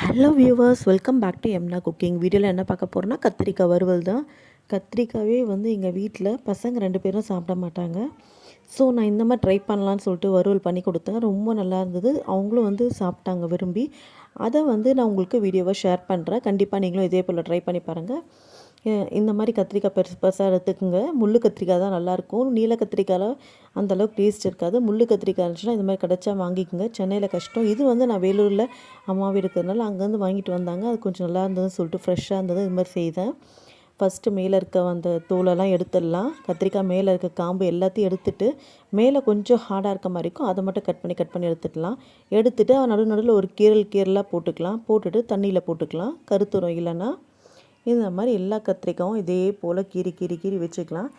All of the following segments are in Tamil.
Hello viewers welcome back to எம்னா cooking வீடியோவில் என்ன பார்க்க போகிறோன்னா கத்திரிக்காய் வறுவல் தான். கத்திரிக்காவே வந்து எங்கள் வீட்டில் பசங்க ரெண்டு பேரும் சாப்பிட மாட்டாங்க. ஸோ நான் இந்த மாதிரி ட்ரை பண்ணலான்னு சொல்லிட்டு வறுவல் பண்ணி கொடுத்தேன். ரொம்ப நல்லா இருந்தது. அவங்களும் வந்து சாப்பிட்டாங்க விரும்பி. அதை வந்து நான் உங்களுக்கு வீடியோவை ஷேர் பண்ணுறேன் கண்டிப்பாக நீங்களும் இதே போல் ட்ரை பண்ணி பாருங்கள் இந்த மாதிரி கத்திரிக்காய் பெருசு பெருசாக எடுத்துக்கோங்க. முள்ளு கத்திரிக்காய் தான் நல்லாயிருக்கும். நீல கத்திரிக்காயில் அந்தளவுக்கு டேஸ்ட் இருக்காது. முள்ளு கத்திரிக்காய் இருந்துச்சுன்னா இந்த மாதிரி கிடச்சா வாங்கிக்கோங்க. சென்னையில் கஷ்டம். இது வந்து நான் வேலூரில் அம்மா வீடு இருக்கிறதுனால அங்கேருந்து வாங்கிட்டு வந்தாங்க. அது கொஞ்சம் நல்லா இருந்ததுன்னு சொல்லிட்டு ஃப்ரெஷ்ஷாக இருந்தது. இது மாதிரி செய்தேன். ஃபஸ்ட்டு மேலே இருக்க அந்த தோலெல்லாம் எடுத்துடலாம். கத்திரிக்காய் மேலே இருக்க காம்பு எல்லாத்தையும் எடுத்துட்டு மேலே கொஞ்சம் ஹார்டாக இருக்க மாதிரி இருக்கும். அதை மட்டும் கட் பண்ணி கட் பண்ணி எடுத்துடலாம். எடுத்துட்டு நடு நடுவில் ஒரு கீரல் கீரலாக போட்டுக்கலாம். போட்டுட்டு தண்ணியில் போட்டுக்கலாம். கருத்துரும் இல்லைன்னா இந்த மாதிரி எல்லா கத்திரிக்காயும் இதே போல் கீறி கீறி கீறி வச்சுக்கலாம்.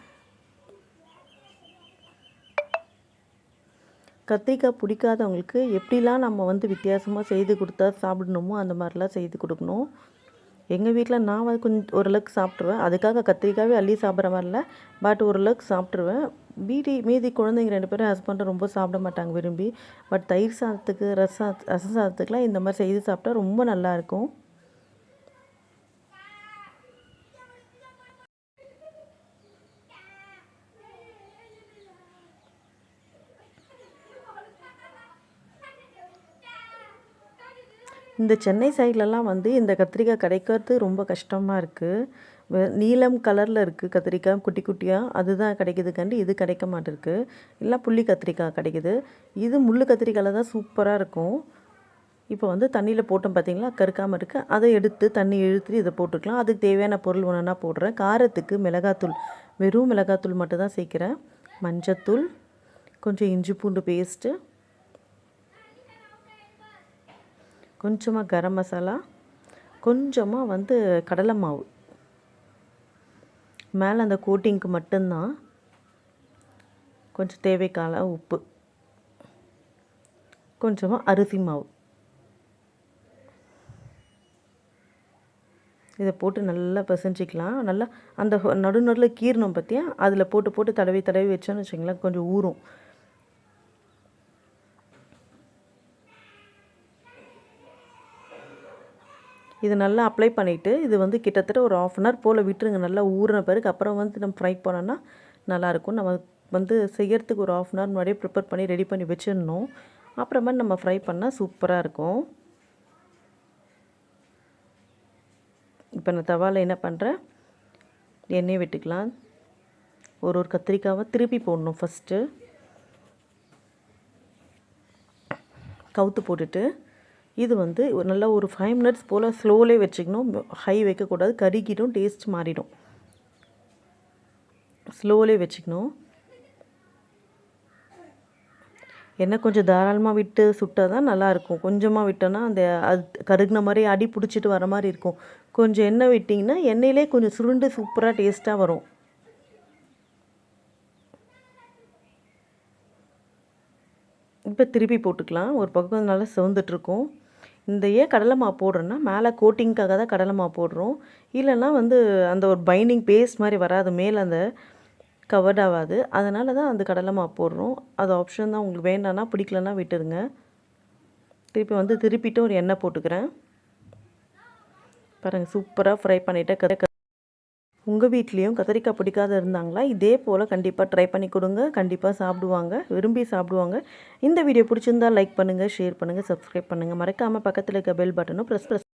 கத்திரிக்காய் பிடிக்காதவங்களுக்கு எப்படிலாம் நம்ம வந்து வித்தியாசமாக செய்து கொடுத்தா சாப்பிடணுமோ அந்த மாதிரிலாம் செய்து கொடுக்கணும். எங்கள் வீட்டில் நான் வந்து கொஞ்சம் ஓரளவுக்கு சாப்பிட்ருவேன் அதுக்காக கத்திரிக்காவே அள்ளி சாப்பிட்ற மாதிரில பட் ஓரளவுக்கு சாப்பிட்ருவேன் மீதி மீதி குழந்தைங்க ரெண்டு பேரும் ஹஸ்பண்டும் ரொம்ப சாப்பிட மாட்டாங்க விரும்பி. பட் தயிர் சாதத்துக்கு ரசம் ரசம் சாதத்துக்குலாம் இந்த மாதிரி செய்து சாப்பிட்டா ரொம்ப நல்லாயிருக்கும் இந்த சென்னை சைட்லலாம் வந்து இந்த கத்திரிக்காய் கிடைக்கிறது ரொம்ப கஷ்டமாக இருக்குது நீலம் கலரில் இருக்குது கத்திரிக்காய் குட்டி குட்டியாக அதுதான் கிடைக்குதுக்காண்டி இது கிடைக்க மாட்டேருக்கு. இல்லை புள்ளி கத்திரிக்காய் கிடைக்குது. இது முள் கத்திரிக்காயில் தான் சூப்பராக இருக்கும். இப்போ வந்து தண்ணியில் போட்டோம் பார்த்தீங்களா கருக்காமல் இருக்குது அதை எடுத்து தண்ணி இழுத்து இதை போட்டுக்கலாம். அதுக்கு தேவையான பொருள் ஒன்றுனா போடுறேன். காரத்துக்கு மிளகாத்தூள் வெறும் மிளகாத்தூள் மட்டும் தான் சேர்க்குறேன். மஞ்சத்தூள் கொஞ்சம் இஞ்சி பூண்டு பேஸ்ட்டு கொஞ்சமாக கரம் மசாலா கொஞ்சமாக வந்து கடலை மாவு. மேலே அந்த கோட்டிங்க்கு மட்டும்தான் கொஞ்சம் தேவைக்கால உப்பு. கொஞ்சமாக அரிசி மாவு. இதை போட்டு நல்லா பிசைஞ்சிக்கலாம். நல்லா அந்த நடு நடுவில் கீரணும் பார்த்தியா அதில் போட்டு போட்டு தடவி தடவி வச்சோன்னு வச்சுங்களேன் கொஞ்சம் ஊறும். இது நல்லா அப்ளை பண்ணிவிட்டு இது வந்து கிட்டத்தட்ட ஒரு ஆஃப் அன் ஹவர் போல் விட்டுருங்க. நல்லா ஊறின பிறகு அப்புறம் வந்து நம்ம ஃப்ரை பண்ணோன்னா நல்லாயிருக்கும் நம்ம வந்து செய்யறதுக்கு ஒரு ஆஃப் அன் ஹவர் முன்னாடியே ப்ரிப்பேர் பண்ணி ரெடி பண்ணி வச்சிடணும். அப்புறமா நம்ம ஃப்ரை பண்ணால் சூப்பராக இருக்கும். இப்போ நான் தவாவில் என்ன பண்ணுறேன் எண்ணெய் விட்டுக்கலாம். ஒரு ஒரு கத்திரிக்காவை திருப்பி போடணும் ஃபஸ்ட்டு கவுத்து போட்டுட்டு இது வந்து ஒரு நல்லா ஒரு ஃபைவ் மினிட்ஸ் போல் ஸ்லோலே வச்சுக்கணும். ஹை வைக்கக்கூடாது. கருகிடும். டேஸ்ட் மாறிடும். ஸ்லோலே வச்சுக்கணும். எண்ணெய் கொஞ்சம் தாராளமாக விட்டு சுட்டால் தான் நல்லாயிருக்கும் கொஞ்சமாக விட்டோன்னா அந்த அது கருகின மாதிரி அடி பிடிச்சிட்டு வர மாதிரி இருக்கும். கொஞ்சம் எண்ணெய் விட்டிங்கன்னா எண்ணெயிலே கொஞ்சம் சுருண்டு சூப்பராக டேஸ்ட்டாக வரும். இப்போ திருப்பி போட்டுக்கலாம். ஒரு பக்கம் நல்லா சிவந்துட்டுருக்கும் இந்த ஏன் கடலை மாவு போடுறோன்னா மேலே கோட்டிங்க்காக தான் கடலை மாவு போடுறோம். இல்லைன்னா வந்து அந்த ஒரு பைண்டிங் பேஸ்ட் மாதிரி வராது மேலே அந்த கவர்ட் ஆகாது. அதனால தான் அந்த கடலை மாவு போடுறோம். அது ஆப்ஷன் தான். உங்களுக்கு வேண்டாம்னா பிடிக்கலன்னா விட்டுருங்க திருப்பி வந்து திருப்பிட்டு ஒரு எண்ணெய் போட்டுக்கிறேன். பாருங்கள் சூப்பராக ஃப்ரை பண்ணிவிட்டு கதை உங்கள் வீட்லேயும் கத்திரிக்காய் பிடிக்காத இருந்தாங்களா? இதே போல் கண்டிப்பாக ட்ரை பண்ணி கொடுங்க. கண்டிப்பாக சாப்பிடுவாங்க. விரும்பி சாப்பிடுவாங்க. இந்த வீடியோ பிடிச்சிருந்தா லைக் பண்ணுங்கள் ஷேர் பண்ணுங்கள் சப்ஸ்கிரைப் பண்ணுங்கள் மறக்காமல் பக்கத்தில் இருக்க பெல் பட்டனும் ப்ரெஸ் ப்ரெஸ்